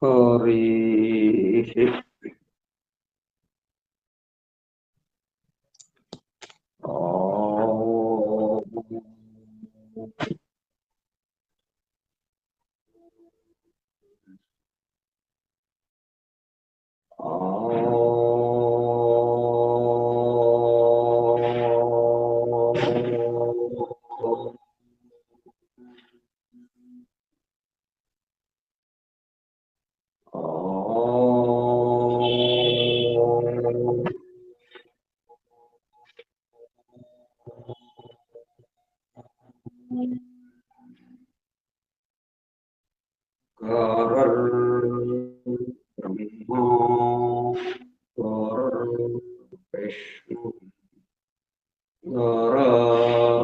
Corey. Oh. Oh. Ра.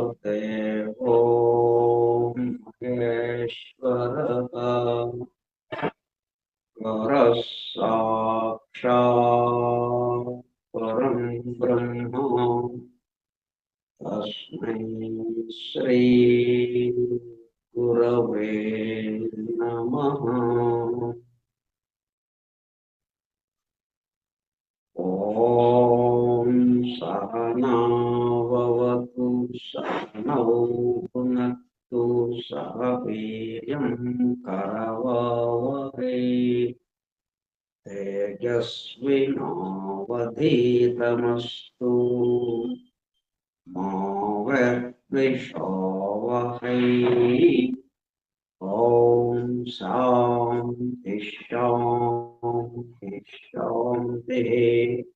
तमस्तु माविषो वहै ॐ शां तिष्ठां तिष्ठां ते।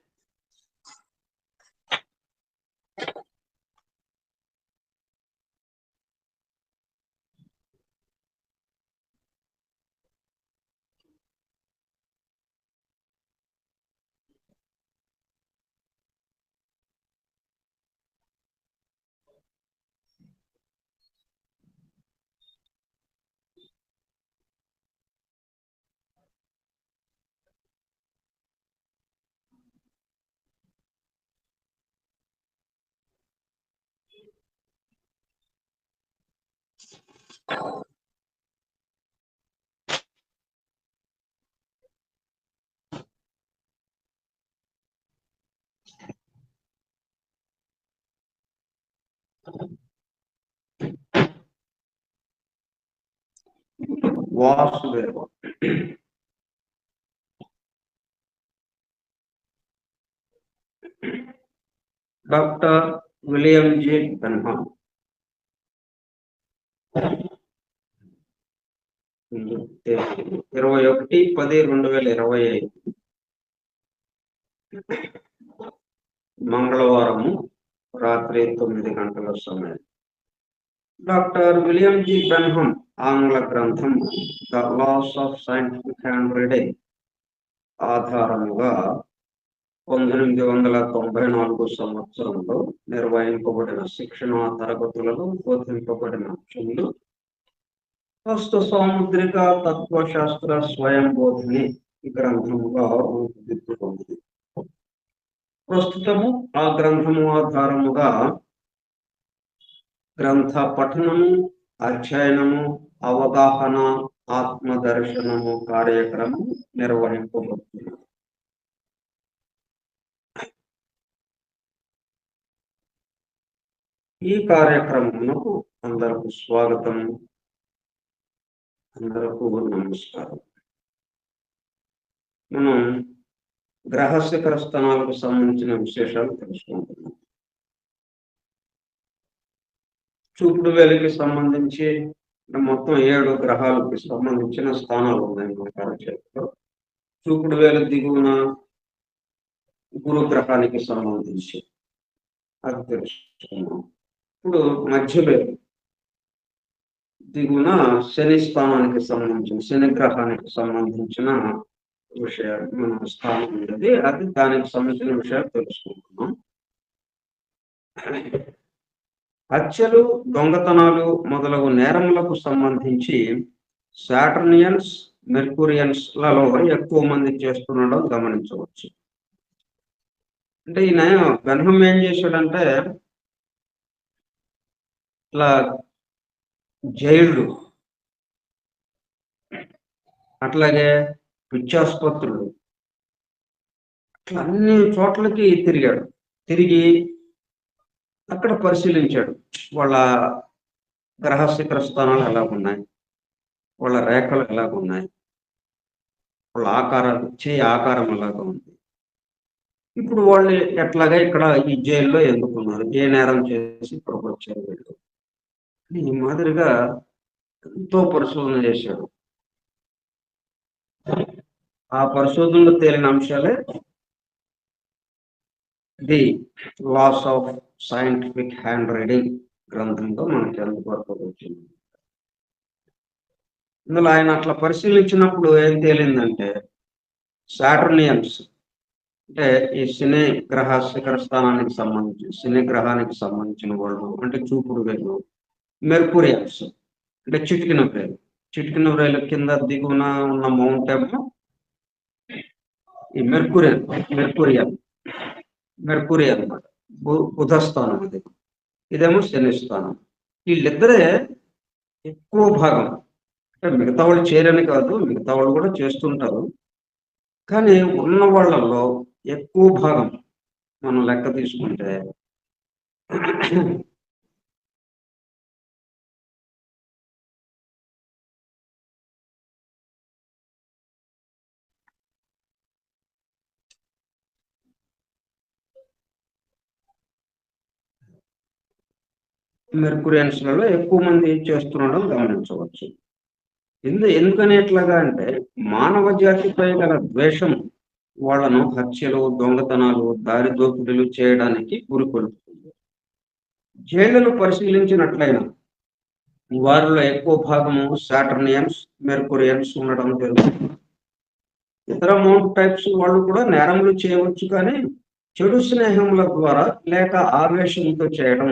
was there. Dr. William J. Dunham. ఇరవై ఒకటి పది రెండు వేల ఇరవై ఐదు. మంగళవారము రాత్రి తొమ్మిది గంటల సమయం. డాక్టర్ విలియం జి బెన్హమ్ ఆంగ్ల గ్రంథం the laws of scientific hand reading ఆధారముగా పంతొమ్మిది వందల తొంభై నాలుగు సంవత్సరంలో నిర్వహింపబడిన శిక్షణ తరగతులలో బోధింపబడిన అంశంలో హస్త సాముద్రిక తత్వశాస్త్ర స్వయం బోధిని ఈ గ్రంథముగా రూపుదిద్దుకుంది ప్రస్తుతము ఆ గ్రంథము ఆధారముగా గ్రంథ పఠనము అధ్యయనము అవగాహన ఆత్మ దర్శనము కార్యక్రమం నిర్వహింపబడుతుంది. ఈ కార్యక్రమమునకు అందరకు స్వాగతం అందరకు నమస్కారం. మనం గ్రహ శిఖర స్థానాలకు సంబంధించిన విశేషాలు తెలుసుకుంటున్నాం. చూపుడు వేలికి సంబంధించి మొత్తం ఏడు గ్రహాలకు సంబంధించిన స్థానాలు ఉన్నాయి మన చేతిలో చూపుడు వేల దిగువన గురు గ్రహానికి సంబంధించి అది తెలుసుకున్నాం ఇప్పుడు మధ్యలో దిగున శని స్థానానికి సంబంధించిన శని గ్రహానికి సంబంధించిన విషయాలు మన స్థానం ఉండేది అది దానికి సంబంధించిన విషయాలు తెలుసుకుంటున్నాం. హత్యలు దొంగతనాలు మొదలగు నేరములకు సంబంధించి సాటర్నియన్స్ మెర్కురియన్స్లలో ఎక్కువ మంది చేస్తుండడం గమనించవచ్చు. అంటే ఈయన బెన్హం ఏం చేశాడంటే ఇట్లా జైళ్ళు అట్లాగే పిచ్చాసుపత్రులు అట్లా అన్ని చోట్లకి తిరిగాడు. తిరిగి అక్కడ పరిశీలించాడు. వాళ్ళ గ్రహ శిఖర స్థానాలు ఎలా ఉన్నాయి? వాళ్ళ రేఖలు ఎలా ఉన్నాయి? వాళ్ళ ఆకారాలు చేయి ఆకారం ఎలాగా ఉంది? ఇప్పుడు వాళ్ళు ఎట్లాగా ఇక్కడ ఈ జైల్లో ఎందుకున్నారు? ఏ నేరం చేసి ఇక్కడికి వచ్చారు వీళ్ళు? ఈ మాదిరిగా ఎంతో పరిశోధన చేశాడు. ఆ పరిశోధనలో తేలిన అంశాలే the laws of scientific hand reading గ్రంథంలో మనకి అందుబాటులో వచ్చింది ఇందులో ఆయన అట్లా పరిశీలించినప్పుడు ఏం తేలిందంటే సాటర్నియన్స్ అంటే ఈ శని గ్రహ శిఖర స్థానానికి సంబంధించి శని గ్రహానికి సంబంధించిన వాళ్ళు అంటే చూపుడు వేలు మెర్కురియన్స్ అంటే చిటికిన వేలు చిటికిన రైలు కింద దిగువన ఉన్న మౌంట్ ఏమో? ఈ మెర్కురియన్ మెర్కురియన్ మెర్కురి అనమాట బుధ స్థానం ఇది ఇదేమో శని స్థానం వీళ్ళిద్దరే ఎక్కువ భాగం. అంటే మిగతా వాళ్ళు చేయరని కాదు మిగతా వాళ్ళు కూడా చేస్తుంటారు. కానీ ఉన్న వాళ్ళల్లో ఎక్కువ భాగం మనం లెక్క తీసుకుంటే మెర్కురియన్స్లలో ఎక్కువ మంది చేస్తుండడం గమనించవచ్చు. ఎందు ఎందుకని ఎట్లాగా అంటే మానవ జాతిపై గల ద్వేషం వాళ్ళను హత్యలు దొంగతనాలు దారి దోపిడీలు చేయడానికి గురికొలుపుతుంది. జైళ్ళను పరిశీలించినట్లయినా వారిలో ఎక్కువ భాగము సాటర్నియన్స్ మెర్కురియన్స్ ఉండడం జరుగుతుంది. ఇతర మౌంట్ టైప్స్ వాళ్ళు కూడా నేరములు చేయవచ్చు కానీ చెడు స్నేహముల ద్వారా లేక ఆవేశంతో చేయడం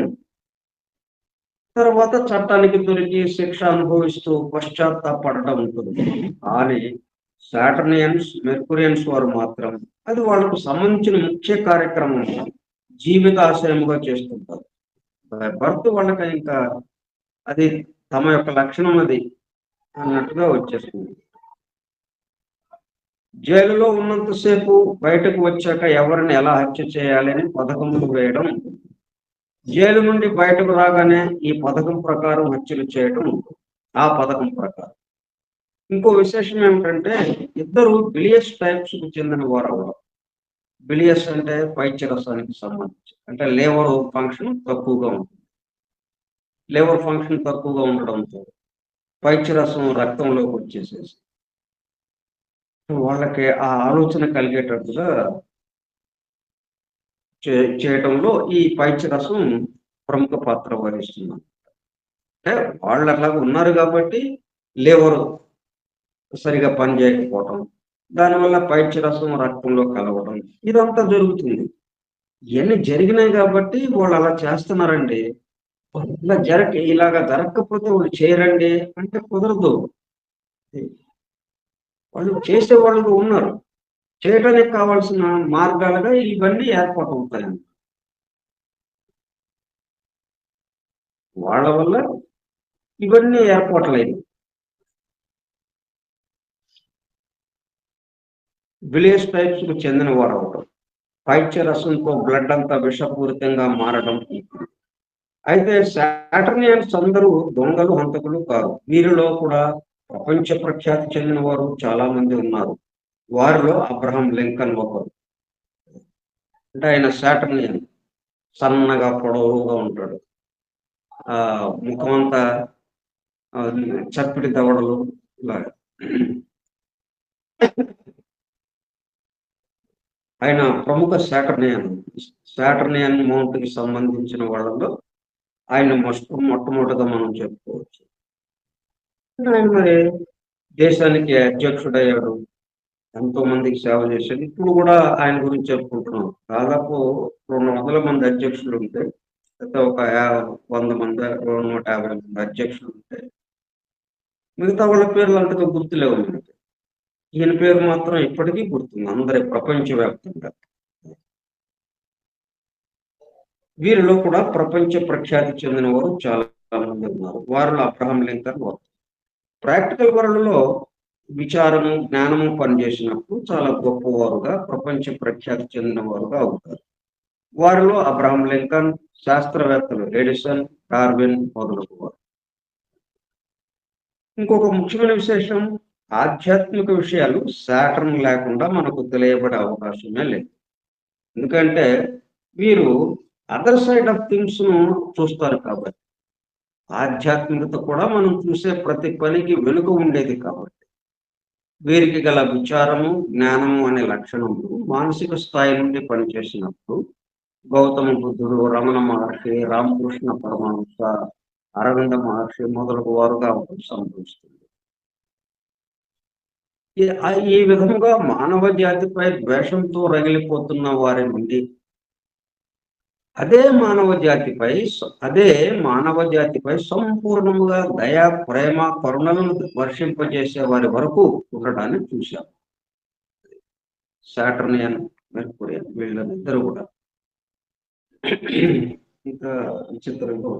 తర్వాత చట్టానికి దొరికి శిక్ష అనుభవిస్తూ పశ్చాత్తాపడటం ఉంటుంది. కానీ సాటర్నియన్స్ మెర్కురియన్స్ వారు మాత్రం అది వాళ్ళకు సంబంధించిన ముఖ్య కార్యక్రమం జీవితాశయముగా చేస్తుంటారు. బర్త్ వాళ్ళకి ఇంకా అది తమ యొక్క లక్షణం అది అన్నట్టుగా వచ్చేస్తుంది. జైలులో ఉన్నంతసేపు బయటకు వచ్చాక ఎవరిని ఎలా హత్య చేయాలి అని పథకములు వేయడం జైలు నుండి బయటకు రాగానే ఈ పథకం ప్రకారం హత్యలు చేయడం ఆ పథకం ప్రకారం. ఇంకో విశేషం ఏమిటంటే ఇద్దరు బిలియస్ టైప్స్కు చెందిన వారు బిలియస్ అంటే పైచరసానికి సంబంధించి. అంటే లేవర్ ఫంక్షన్ తక్కువగా ఉంటుంది. లేవర్ ఫంక్షన్ తక్కువగా ఉండడంతో పైచరసం రక్తంలోకి వచ్చేసేసి వాళ్ళకి ఆ ఆలోచన కలిగేటట్టుగా చేయటంలో ఈ పైచరసం ప్రముఖ పాత్ర వహిస్తుంది అంటే వాళ్ళు అట్లాగా ఉన్నారు కాబట్టి లేవరు సరిగా పని చేయకపోవటం దానివల్ల పైచరసం రక్తంలో కలవడం ఇదంతా జరుగుతుంది. ఇవన్నీ జరిగినాయి కాబట్టి వాళ్ళు అలా చేస్తున్నారండి. ఇలా జరగ ఇలాగా జరగకపోతే వాళ్ళు చేయరండి అంటే కుదరదు. వాళ్ళు చేసే వాళ్ళు ఉన్నారు. చేయడానికి కావాల్సిన మార్గాలుగా ఇవన్నీ ఏర్పాటు అవుతాయి వాళ్ళ వల్ల ఇవన్నీ ఏర్పాట్లయ్యాయి. విలేజ్ టైప్స్కు చెందిన వారు అవటం పైత్య రసంతో బ్లడ్ అంతా విషపూరితంగా మారడం అయితే సాటర్నియన్స్ అందరూ దొంగలు హంతకులు కాదు వీరిలో కూడా ప్రపంచ ప్రఖ్యాతి చెందిన వారు చాలా మంది ఉన్నారు. వారిలో అబ్రహం లింకన్ ఒకరు అంటే ఆయన శాటర్నియన్ సన్నగా పొడవుగా ఉంటాడు. ఆ ముఖం అంతా చప్పిడి దవడలు ఇలాగా ఆయన ప్రముఖ శాటర్నియన్. శాటర్నియన్ మౌంట్కి సంబంధించిన వాళ్ళలో ఆయన మొట్ట మొట్టమొదటిగా మనం చెప్పుకోవచ్చు. ఆయన మరి దేశానికి అధ్యక్షుడయ్యాడు. ఎంతో మందికి సేవ చేశారు. ఇప్పుడు కూడా ఆయన గురించి చెప్పుకుంటున్నాం. దాదాపు రెండు వందల మంది అధ్యక్షులు ఉంటాయి అయితే ఒక వంద మంది రెండు నూట యాభై మంది అధ్యక్షులు ఉంటాయి మిగతా వాళ్ళ పేర్లు అంతగా గుర్తులేవు మనకి. ఈయన పేరు మాత్రం ఇప్పటికీ గుర్తుంది. అందరి ప్రపంచవ్యాప్తంగా. వీరిలో కూడా ప్రపంచ ప్రఖ్యాతి చెందిన వారు చాలా మంది ఉన్నారు. వారిలో అబ్రహం లింకన్ వారు. ప్రాక్టికల్ వరల్డ్లో విచారము జ్ఞానము పనిచేసినప్పుడు చాలా గొప్పవారుగా ప్రపంచ ప్రఖ్యాతి చెందినవారుగా అవుతారు. వారిలో అబ్రహం లింకన్ శాస్త్రవేత్తలు ఎడిసన్ డార్విన్ మొదలగు వారు ఇంకొక ముఖ్యమైన విశేషం ఆధ్యాత్మిక విషయాలు శాటర్న్ లేకుండా మనకు తెలియబడే అవకాశమే లేదు. ఎందుకంటే వీరు అదర్ సైడ్ ఆఫ్ థింగ్స్ను చూస్తారు కాబట్టి. ఆధ్యాత్మికత కూడా మనం చూసే ప్రతి పనికి వెనుక ఉండేది కాబట్టి. వీరికి గల విచారము జ్ఞానము అనే లక్షణములు మానసిక స్థాయి నుండి పనిచేసినప్పుడు గౌతమ బుద్ధుడు రమణ మహర్షి రామకృష్ణ పరమహంస అరవింద మహర్షి మొదలగు వారుగా సంభవిస్తుంది. ఈ- విధముగా మానవ జాతిపై ద్వేషంతో రగిలిపోతున్న వారి నుండి అదే మానవ జాతిపై అదే మానవ జాతిపై సంపూర్ణముగా దయా ప్రేమ కరుణలను వర్షింపజేసే వారి వరకు ఉండడాన్ని చూశాం. సాటర్నియన్ మెర్కురియన్ వీళ్ళిద్దరు కూడా. ఇంకా విచిత్రంగా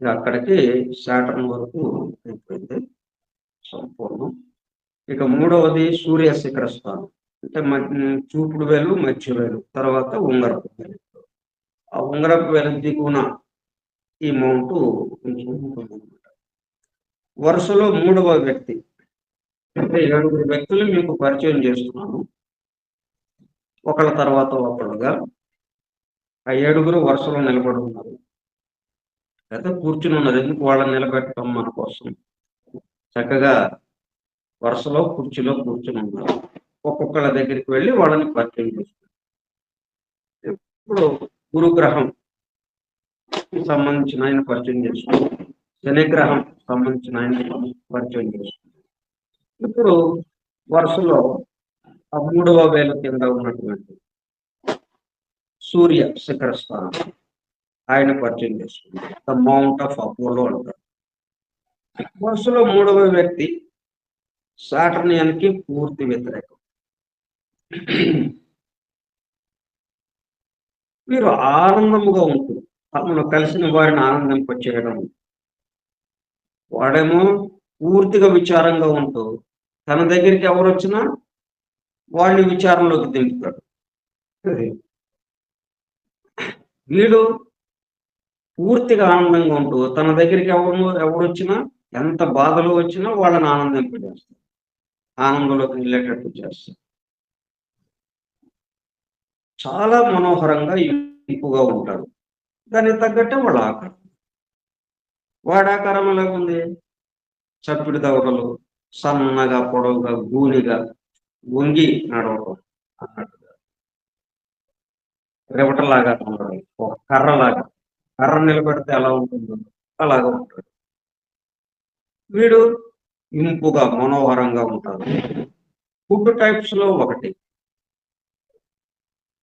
అక్కడికి సాటర్న్ వరకు అయిపోయింది. సంపూర్ణం. ఇక మూడవది సూర్య శిఖర స్థానం అంటే చూపుడు వేలు మధ్య వేలు తర్వాత ఉంగరపు వేలు. ఆ ఉంగరపు వేలు దిగువన ఈ మౌంట్ కొంచెం ఉంటుందన్నమాట వరుసలో మూడవ వ్యక్తి. అంటే ఏడుగురు వ్యక్తులు మీకు పరిచయం చేస్తున్నాను. ఒకళ్ళ తర్వాత ఒకళ్ళుగా. ఆ ఏడుగురు వరుసలో నిలబడి ఉన్నారు. అయితే కూర్చుని ఉన్నారు. ఎందుకు వాళ్ళని నిలబెట్టడం మన కోసం? చక్కగా వరుసలో కుర్చీలో కూర్చుని ఉన్నారు. ఒక్కొక్కళ్ళ దగ్గరికి వెళ్ళి వాళ్ళని పరిచయం చేస్తారు. ఇప్పుడు గురుగ్రహం సంబంధించిన ఆయన పరిచయం చేస్తారు. శనిగ్రహం సంబంధించిన ఆయన పరిచయం చేస్తారు. ఇప్పుడు వరుసలో ఆ మూడవ వేల కింద ఉన్నటువంటి సూర్య శిఖర స్థానం ఆయన పరిచయం చేస్తుంది. ద మౌంట్ ఆఫ్ అపోలో అంటారు. వరుసలో మూడవ వ్యక్తి సాటర్నియానికి పూర్తి వ్యతిరేకం. వీరు ఆనందముగా ఉంటుంది తమను కలిసిన వారిని ఆనందింపచేయడం. వాడేమో పూర్తిగా విచారంగా ఉంటూ తన దగ్గరికి ఎవరు వచ్చినా వాళ్ళని విచారంలోకి దింపుతాడు. వీడు పూర్తిగా ఆనందంగా ఉంటూ తన దగ్గరికి ఎవరు ఎవరు వచ్చినా ఎంత బాధలు వచ్చినా వాళ్ళని ఆనందింపజేస్తాడు. ఆనందంలోకి వెళ్ళేటట్టు చేస్తాడు. చాలా మనోహరంగా ఇంపుగా ఉంటాడు. దానికి తగ్గట్టే వాళ్ళ ఆకారం. వాడి ఆకారం ఎలాగుంది చప్పిడి దవడలు సన్నగా పొడవుగా గూనిగా వంగి నడవడం అన్నట్టుగా. రెవటలాగా ఉండడం ఒక కర్రలాగా. కర్ర నిలబెడితే ఎలా ఉంటుందో అలాగా ఉంటాడు. వీడు ఇంపుగా మనోహరంగా ఉంటాడు. ఫుడ్ టైప్స్లో ఒకటి.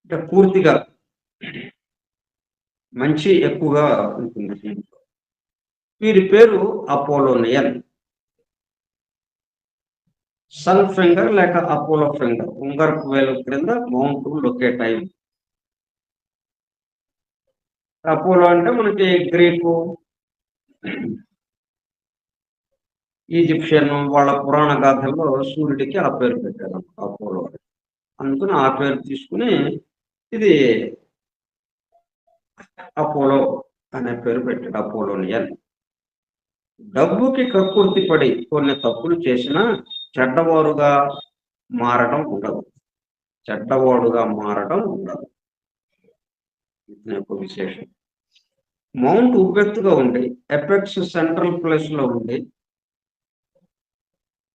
అంటే పూర్తిగా మంచి ఎక్కువగా ఉంటుంది. దీంట్లో వీరి పేరు అపోలోనియన్. సన్ ఫింగర్ లేక అపోలో ఫింగర్. ఉంగరపు వేలు క్రింద మౌంట్ లొకేట్ అయి అపోలో అంటే మనకి గ్రీకు ఈజిప్షియన్ వాళ్ళ పురాణ గాథల్లో సూర్యుడికి ఆ పేరు పెట్టారు అపోలో. అందుకని ఆ పేరు తీసుకుని ఇది అపోలో అనే పేరు పెట్టాడు అపోలోనియన్. డబ్బుకి కక్కుర్తి పడి కొన్ని తప్పులు చేసినా చెడ్డవారుగా మారడం ఉండదు. చెడ్డవాడుగా మారడం ఉండదు. ఇది యొక్క విశేషం. మౌంట్ ఉబ్బెత్తుగా ఉండి ఎపెక్స్ సెంట్రల్ ప్లేస్లో ఉండి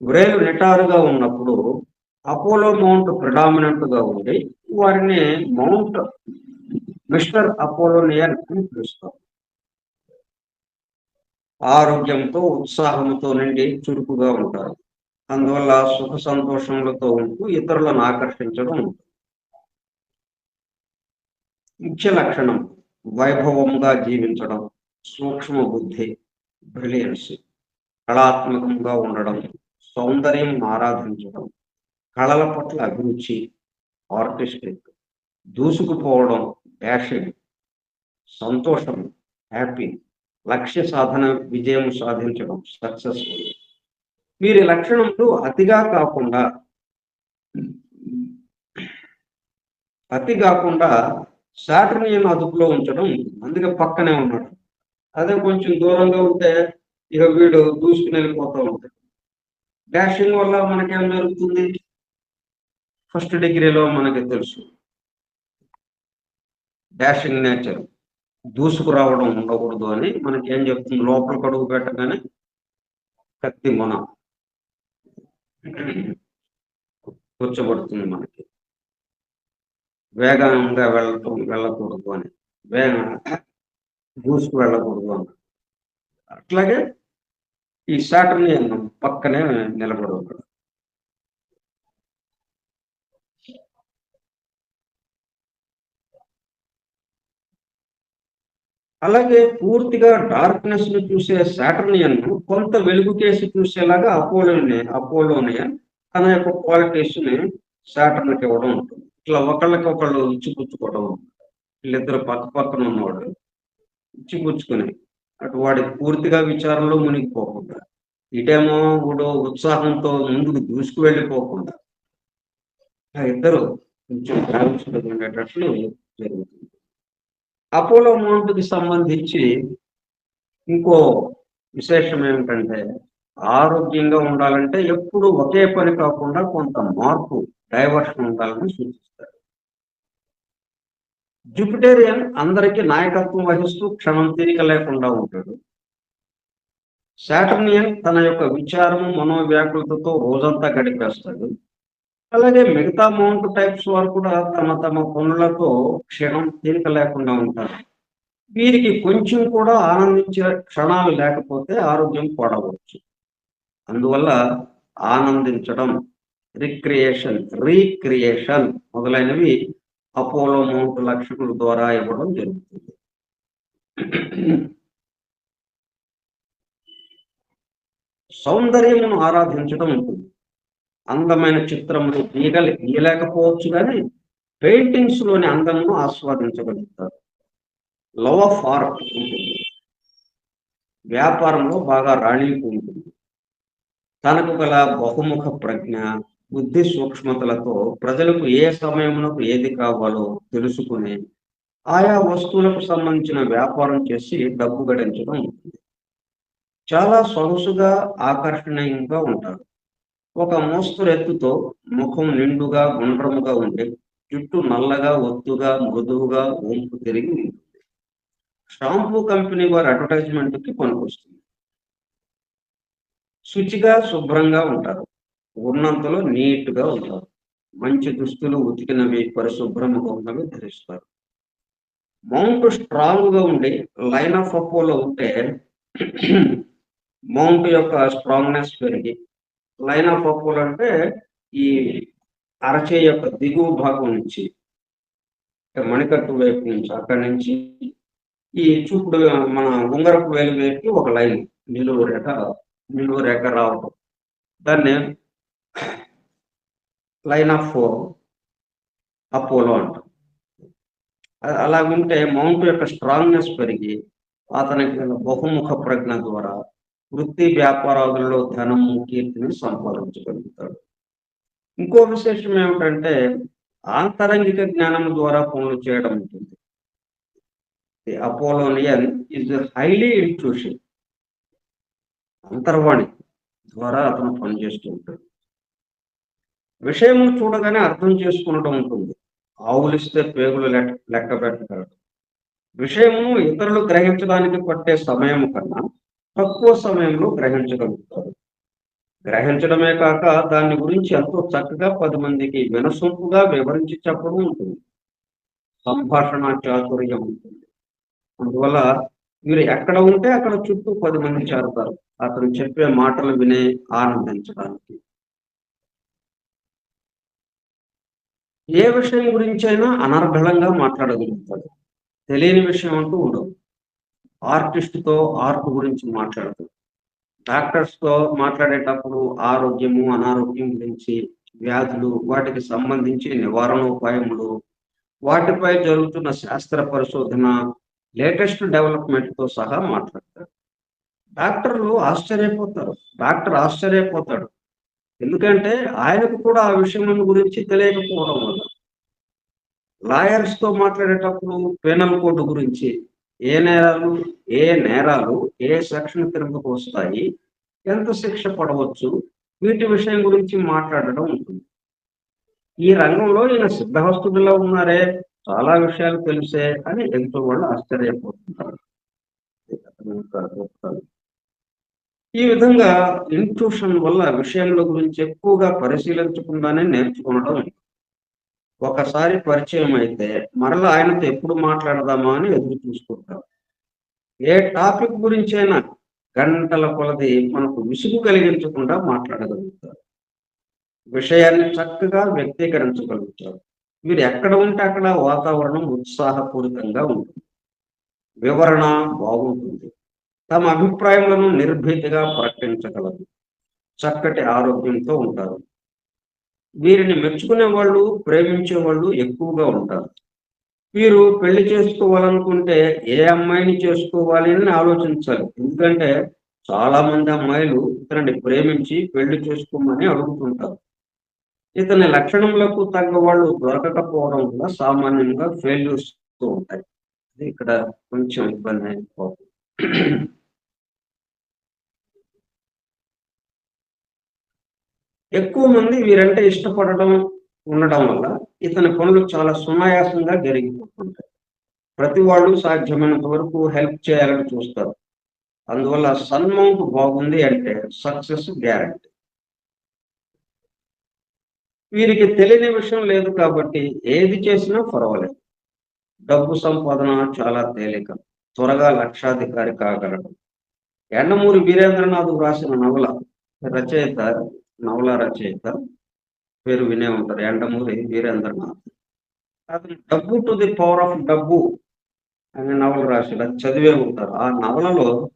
వ్రేలు నిటారుగా ఉన్నప్పుడు అపోలో మౌంట్ ప్రిడామినెంట్గా ఉండి వారిని మౌంట్ మిస్టర్ అపోలోనియన్ అని పిలుస్తారు. ఆరోగ్యంతో ఉత్సాహంతో నిండి చురుకుగా ఉంటారు. అందువల్ల సుఖ సంతోషములతో ఉంటూ ఇతరులను ఆకర్షించడం ఉంటుంది. ముఖ్య లక్షణం వైభవంగా జీవించడం సూక్ష్మ బుద్ధి బ్రిలియన్స్ కళాత్మకంగా ఉండడం సౌందర్యం ఆరాధించడం కళల పట్ల అభిరుచి ఆర్టిస్టిక్ దూసుకుపోవడం ప్యాషన్ సంతోషం హ్యాపీ లక్ష్య సాధన విజయం సాధించడం సక్సెస్ఫుల్. మీరు లక్షణములు లక్షణంలో అతిగా కాకుండా అతి కాకుండా సాటర్నియన్ అదుపులో ఉంచడం అందుకే పక్కనే ఉన్నాడు. అదే కొంచెం దూరంగా ఉంటే ఇక వీడు దూసుకుని వెళ్ళిపోతూ ఉంటాడు. డాషింగ్ వల్ల మనకేం జరుగుతుంది? ఫస్ట్ డిగ్రీలో మనకి తెలుసు. డాషింగ్ నేచర్ దూసుకురావడం ఉండకూడదు అని మనకి ఏం చెప్తుంది? లోపల కడుగు పెట్టగానే కత్తి మొన కూర్చోబడుతుంది మనకి. వేగంగా వెళ్ళటం వెళ్ళకూడదు అని. వేగంగా దూసుకు వెళ్ళకూడదు అని. అట్లాగే ఈ సాటర్ని పక్కనే నిలబడకూడదు అలాగే పూర్తిగా డార్క్నెస్ను చూసే సాటర్నియన్ కొంత వెలుగు కేసి చూసేలాగా అపోలోని అపోలోనియన్ తన యొక్క క్వాలిటీస్ని సాటర్న్కి ఇవ్వడం ఉంటుంది. ఇట్లా ఒకళ్ళకి ఒకళ్ళు ఇచ్చిపుచ్చుకోవడం వీళ్ళిద్దరు పక్క పక్కన ఉన్నవాడు ఇచ్చిపుచ్చుకుని అటు వాడి పూర్తిగా విచారంలో మునిగిపోకుండా ఇటేమో వాడు ఉత్సాహంతో ముందుకు దూసుకు వెళ్ళిపోకుండా ఇద్దరు కొంచెం ఉండేటట్లు జరుగుతుంది. అపోలో మౌంట్కి సంబంధించి ఇంకో విశేషం ఏమిటంటే ఆరోగ్యంగా ఉండాలంటే ఎప్పుడు ఒకే పని కాకుండా కొంత మార్పు డైవర్షన్ ఉండాలని సూచిస్తారు. జూపిటేరియన్ అందరికీ నాయకత్వం వహిస్తూ క్షణం తీరిక లేకుండా ఉంటాడు. సాటర్నియన్ తన యొక్క విచారము మనోవ్యాకులతతో రోజంతా గడిపేస్తాడు. అలాగే మిగతా మౌంట్ టైప్స్ వారు కూడా తమ తమ పనులతో క్షణం తీరిక లేకుండా ఉంటారు. వీరికి కొంచెం కూడా ఆనందించే క్షణాలు లేకపోతే ఆరోగ్యం పడవచ్చు. అందువల్ల ఆనందించడం రిక్రియేషన్ రీక్రియేషన్ మొదలైనవి అపోలో మౌంట్ లక్షకుల ద్వారా ఇవ్వడం జరుగుతుంది. సౌందర్యమును ఆరాధించడం ఉంటుంది. అందమైన చిత్రములు గీయగల గీయలేకపోవచ్చు కానీ పెయింటింగ్స్లోని అందమును ఆస్వాదించగలుగుతారు. లవ్ ఆఫ్ ఆర్ట్ ఉంటుంది. వ్యాపారంలో బాగా రాణింపు ఉంటుంది. తనకు గల బహుముఖ ప్రజ్ఞ బుద్ధి సూక్ష్మతలతో ప్రజలకు ఏ సమయంలో ఏది కావాలో తెలుసుకుని ఆయా వస్తువులకు సంబంధించిన వ్యాపారం చేసి డబ్బు గడించడం ఉంటుంది. చాలా సొగసుగా ఆకర్షణీయంగా ఉంటారు. ఒక మోస్తురెత్తుతో ముఖం నిండుగా గుండ్రముగా ఉండి జుట్టు నల్లగా ఒత్తుగా మృదువుగా వంపు తిరిగి ఉంటుంది. షాంపూ కంపెనీ వారి అడ్వర్టైజ్మెంట్కి పనికొస్తుంది. శుచిగా శుభ్రంగా ఉంటారు. ఉన్నంతలో నీట్గా ఉంటారు. మంచి దుస్తులు ఉతికినవి పరిశుభ్రంగా ఉన్నవి ధరిస్తారు. మౌంట్ స్ట్రాంగ్గా ఉండి లైన్ ఆఫ్ అపోలో ఉంటే మౌంట్ యొక్క స్ట్రాంగ్నెస్ పెరిగి లైన్ ఆఫ్ అపోలో అంటే ఈ అరచే యొక్క దిగువ భాగం నుంచి మణికట్టు వైపు నుంచి అక్కడి నుంచి ఈ చూపుడు మన ఉంగరపు వేలు వైపు ఒక లైన్ నిలువు రేఖ నిలువు రేఖ రావడం దాన్ని లైన్ ఆఫ్ అపోలో అంటాం. అలాగుంటే మౌంట్ యొక్క స్ట్రాంగ్నెస్ పెరిగి అతనికి బహుముఖ ప్రజ్ఞ ద్వారా వృత్తి వ్యాపారాదుల్లో ధనము కీర్తిని సంపాదించగలుగుతాడు. ఇంకో విశేషం ఏమిటంటే ఆంతరంగిక జ్ఞానం ద్వారా పనులు చేయడం ఉంటుంది. The Apollonian is highly intuition అంతర్వాణి ద్వారా అతను పనిచేస్తూ ఉంటాడు. విషయము చూడగానే అర్థం చేసుకునడం ఉంటుంది. ఆవులిస్తే పేగులు లెక్క లెక్క పెట్టగలడు. విషయము ఇతరులు గ్రహించడానికి పట్టే సమయం కన్నా తక్కువ సమయంలో గ్రహించగలుగుతారు. గ్రహించడమే కాక దాని గురించి ఎంతో చక్కగా పది మందికి వినసొంపుగా వివరించి చెప్పడం ఉంటుంది. సంభాషణ చాతుర్యం ఉంటుంది. అందువల్ల వీరు ఎక్కడ ఉంటే అక్కడ చుట్టూ పది మంది చేరుతారు. అతను చెప్పే మాటలు వినే ఆనందించడానికి. ఏ విషయం గురించి అయినా అనర్గళంగా మాట్లాడగలుగుతాడు. తెలియని విషయం అంటూ ఉండదు. ఆర్టిస్ట్తో ఆర్ట్ గురించి మాట్లాడతాడు డాక్టర్స్తో మాట్లాడేటప్పుడు ఆరోగ్యము అనారోగ్యం గురించి వ్యాధులు వాటికి సంబంధించి నివారణ ఉపాయములు వాటిపై జరుగుతున్న శాస్త్ర పరిశోధన లేటెస్ట్ డెవలప్మెంట్తో సహా మాట్లాడతారు. డాక్టర్లు ఆశ్చర్యపోతారు. డాక్టర్ ఆశ్చర్యపోతాడు. ఎందుకంటే ఆయనకు కూడా ఆ విషయం గురించి తెలియకపోవడం వల్ల. లాయర్స్తో మాట్లాడేటప్పుడు పెనల్ కోడ్ గురించి ఏ నేరాలు ఏ నేరాలు ఏ సెక్షన్ కిందకు వస్తాయి ఎంత శిక్ష పడవచ్చు వీటి విషయం గురించి మాట్లాడడం ఉంటుంది. ఈ రంగంలో ఈయన సిద్ధహస్తుడిలో ఉన్నారే చాలా విషయాలు తెలిసే అని ఎంతో వాళ్ళు ఆశ్చర్యపోతుంటారు. ఈ విధంగా ఇంట్యూషన్ వల్ల విషయంలో గురించి ఎక్కువగా పరిశీలించకుండానే నేర్చుకోవడం ఒకసారి పరిచయం అయితే మరలా ఆయనతో ఎప్పుడు మాట్లాడదామా అని ఎదురు చూసుకుంటాం. ఏ టాపిక్ గురించి అయినా గంటల కొలది మనకు విసుగు కలిగించకుండా మాట్లాడగలుగుతారు. విషయాన్ని చక్కగా వ్యక్తీకరించగలుగుతారు. మీరు ఎక్కడ ఉంటే అక్కడ వాతావరణం ఉత్సాహపూరితంగా ఉంటుంది. వివరణ బాగుంటుంది. తమ అభిప్రాయములను నిర్భీతిగా ప్రకటించగలరు. చక్కటి ఆరోగ్యంతో ఉంటారు. వీరిని మెచ్చుకునే వాళ్ళు ప్రేమించే వాళ్ళు ఎక్కువగా ఉంటారు. వీరు పెళ్ళి చేసుకోవాలనుకుంటే ఏ అమ్మాయిని చేసుకోవాలి అని ఆలోచించాలి. ఎందుకంటే చాలా మంది అమ్మాయిలు ఇతనిని ప్రేమించి పెళ్ళి చేసుకోమని అడుగుతుంటారు. ఇతని లక్షణములకు తగ్గ వాళ్ళు దొరకకపోవడం వల్ల సామాన్యంగా ఫెయిల్యూర్స్ ఉంటాయి. ఇక్కడ కొంచెం ఇబ్బంది అయిపోతుంది ఎక్కువ మంది వీరంటే ఇష్టపడడం ఉండడం వల్ల ఇతని పనులు చాలా సునాయాసంగా జరిగిపోతుంటాయి. ప్రతి వాళ్ళు సాధ్యమైనంత వరకు హెల్ప్ చేయాలని చూస్తారు. అందువల్ల సన్మౌంట్ బాగుంది అంటే సక్సెస్ గ్యారంటీ. వీరికి తెలియని విషయం లేదు కాబట్టి ఏది చేసినా పర్వాలేదు. డబ్బు సంపాదన చాలా తేలిక. త్వరగా లక్షాధికారి కాగలడు. ఎండమూరి వీరేంద్రనాథ్ రాసిన నవల రచయిత నవల రచయిత. పేరు వినే ఉంటారు. ఎండమూరి వీరేంద్రనాథ్. అతను డబ్బు టు ది పవర్ ఆఫ్ డబ్బు అనే నవల రాశాడు అది చదివే ఉంటారు. ఆ నవలలో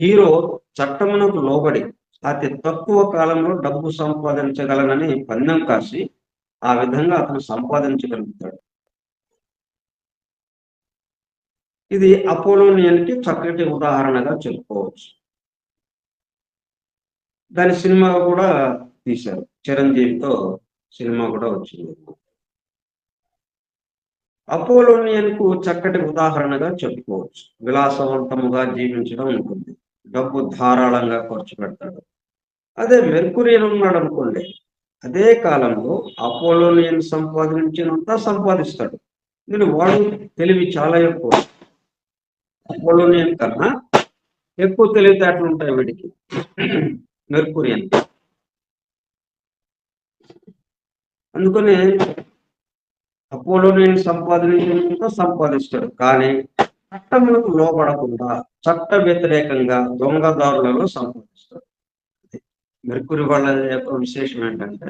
హీరో చట్టమునకు లోబడి అతి తక్కువ కాలంలో డబ్బు సంపాదించగలనని పందెం కాసి ఆ విధంగా అతను సంపాదించగలుగుతాడు. ఇది అపోలోనియన్కి చక్కటి ఉదాహరణగా చెప్పుకోవచ్చు. దాని సినిమా కూడా తీశారు. చిరంజీవితో సినిమా కూడా వచ్చింది. అపోలోనియన్కు చక్కటి ఉదాహరణగా చెప్పుకోవచ్చు. విలాసవంతముగా జీవించడం ఉంటుంది. డబ్బు ధారాళంగా ఖర్చు పెడతాడు. అదే మెర్కురియన్ ఉన్నాడు అనుకోండి. అదే కాలంలో అపోలోనియన్ సంపాదించినంత సంపాదిస్తాడు. నేను వాడు తెలివి చాలా ఎక్కువ. అపోలోనియన్ కన్నా ఎక్కువ తెలివితేటలు ఉంటాయి వీడికి. మెర్కురియన్ అందుకని నేను సంపాదించడంతో సంపాదిస్తాడు. కానీ చట్టములకు లోపడకుండా చట్ట వ్యతిరేకంగా దొంగదారులలో సంపాదిస్తాడు. మెర్కురి వాళ్ళ యొక్క విశేషం ఏంటంటే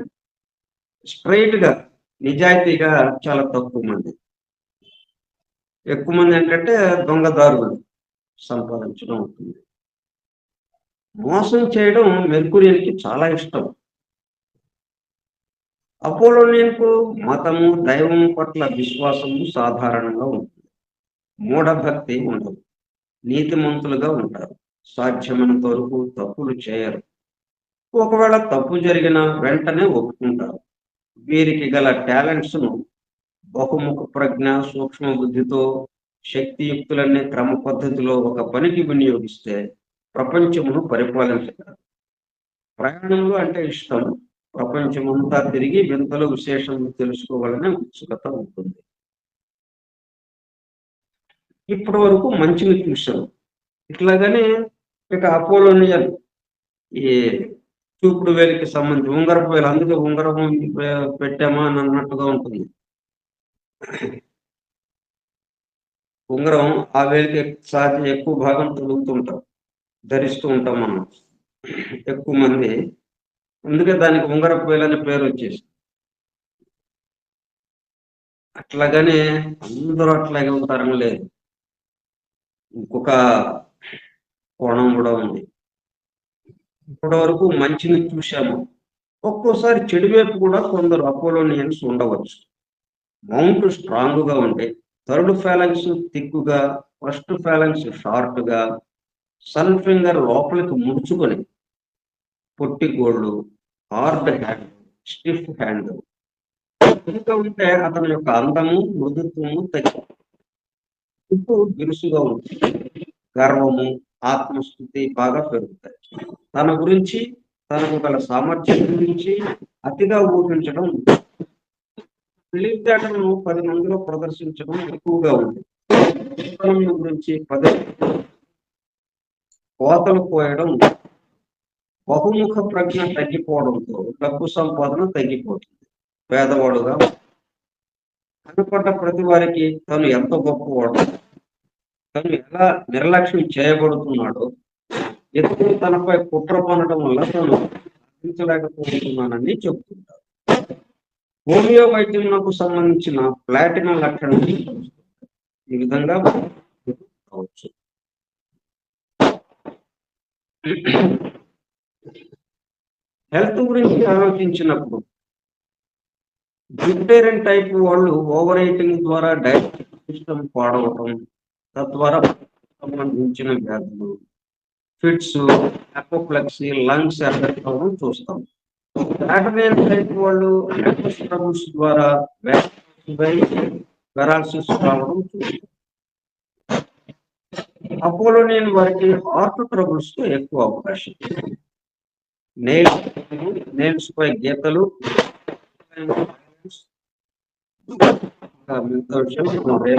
స్ట్రైట్గా నిజాయితీగా చాలా తక్కువ మంది. ఎక్కువ మంది ఏంటంటే దొంగదారులు సంపాదించడం అవుతుంది. మోసం చేయడం మెర్కురియన్కి చాలా ఇష్టం. అపోలోనియన్కు మతము దైవం పట్ల విశ్వాసము సాధారణంగా ఉంటుంది. మూఢభక్తి ఉండదు. నీతిమంతులుగా ఉంటారు. సాధ్యమైనంత వరకు తప్పులు చేయరు. ఒకవేళ తప్పు జరిగిన వెంటనే ఒప్పుకుంటారు. వీరికి గల టాలెంట్స్ను బహుముఖ ప్రజ్ఞ సూక్ష్మ బుద్ధితో శక్తియుక్తులన్నీ క్రమ పద్ధతిలో ఒక పనికి వినియోగిస్తే ప్రపంచమును పరిపాలించగలరు ప్రయాణంలో అంటే ఇష్టం. ప్రపంచమంతా తిరిగి వింతలు విశేషం తెలుసుకోవాలనే ఉత్సుకత ఉంటుంది. ఇప్పటి వరకు మంచిని చూశారు ఇట్లాగనే ఇక అపోలోనియన్ ఈ చూపుడు వేలికి సంబంధించి ఉంగరపు వేలు అందుకే ఉంగరం పెట్టామా అని అన్నట్టుగా ఉంటుంది. ఉంగరం ఆ వేలికి సాధ్యం ఎక్కువ భాగం తొలుగుతుంటారు ధరిస్తూ ఉంటాం మనం. ఎక్కువ మంది. అందుకే దానికి ఉంగరపు వేలని అనే పేరు వచ్చేసి అట్లాగనే అందరూ అట్లాగే ఉంటారని లేదు. ఇంకొక కోణం కూడా ఉంది. ఇప్పటి వరకు మంచిని చూశాము. ఒక్కోసారి చెడు వైపు కూడా కొందరు అపోలోనియన్స్ ఉండవచ్చు. మౌంట్ స్ట్రాంగ్గా ఉంటే థర్డ్ ఫాలెన్స్ థిక్గా ఫస్ట్ ఫాలెన్స్ షార్ట్గా సన్ ఫింగర్ లోపలికి ముడుచుకొని పొట్టి గోళ్ళు హార్డ్ హ్యాండ్ స్టిఫ్ హ్యాండ్ ఇంకా ఉంటే అతని యొక్క అందము మృదుత్వము తగ్గి ఉప్పు గిరుసుగా ఉంటుంది. గర్వము ఆత్మస్థుతి బాగా పెరుగుతాయి. తన గురించి తనకు గల సామర్థ్యం గురించి అతిగా ఊహించడం తెలివితేటలను పది మందిలో ప్రదర్శించడం ఎక్కువగా ఉంది గురించి పది కోతలు పోయడం బహుముఖ ప్రజ్ఞ తగ్గిపోవడంతో డబ్బు సంపాదన తగ్గిపోతుంది. పేదవాడుగా కనపడ్డ ప్రతి వారికి తను ఎంత గొప్పవాడు తను ఎలా నిర్లక్ష్యం చేయబడుతున్నాడో ఎత్తు తనపై కుట్ర పనడం వల్ల తను సాధించలేకపోతున్నానని చెప్తుంటారు. హోమియో వైద్యమునకు సంబంధించిన ప్లాటినం లక్షణాన్ని ఈ విధంగా కావచ్చు. హెల్త్ గురించి ఆలోచించినప్పుడు వెజిటేరియన్ టైప్ వాళ్ళు ఓవర్ ఎయిటింగ్ ద్వారా డైజెస్టివ్ సిస్టమ్ పాడవటం తద్వారా సంబంధించిన వ్యాధులు ఫిట్స్ అపోప్లెక్సీ లంగ్స్ ఎఫెక్ట్ అవ్వడం చూస్తాం. లాటరియన్ టైప్ వాళ్ళు ట్రబుల్స్ ద్వారా పెరాలసిస్ రావడం చూస్తాం. అపోలోనియన్ వారికి హార్ట్ ట్రబుల్స్తో ఎక్కువ అవకాశం నేల్స్ నేల్స్ పై గీతలు ఇంకా మిగతా విషయాలు ఉన్నాయి.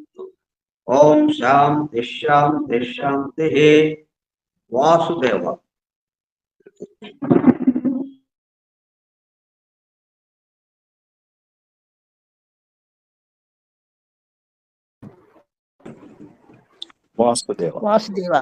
ओम शाम शाम शांति हे वासुदेव वासुदेव वासुदेव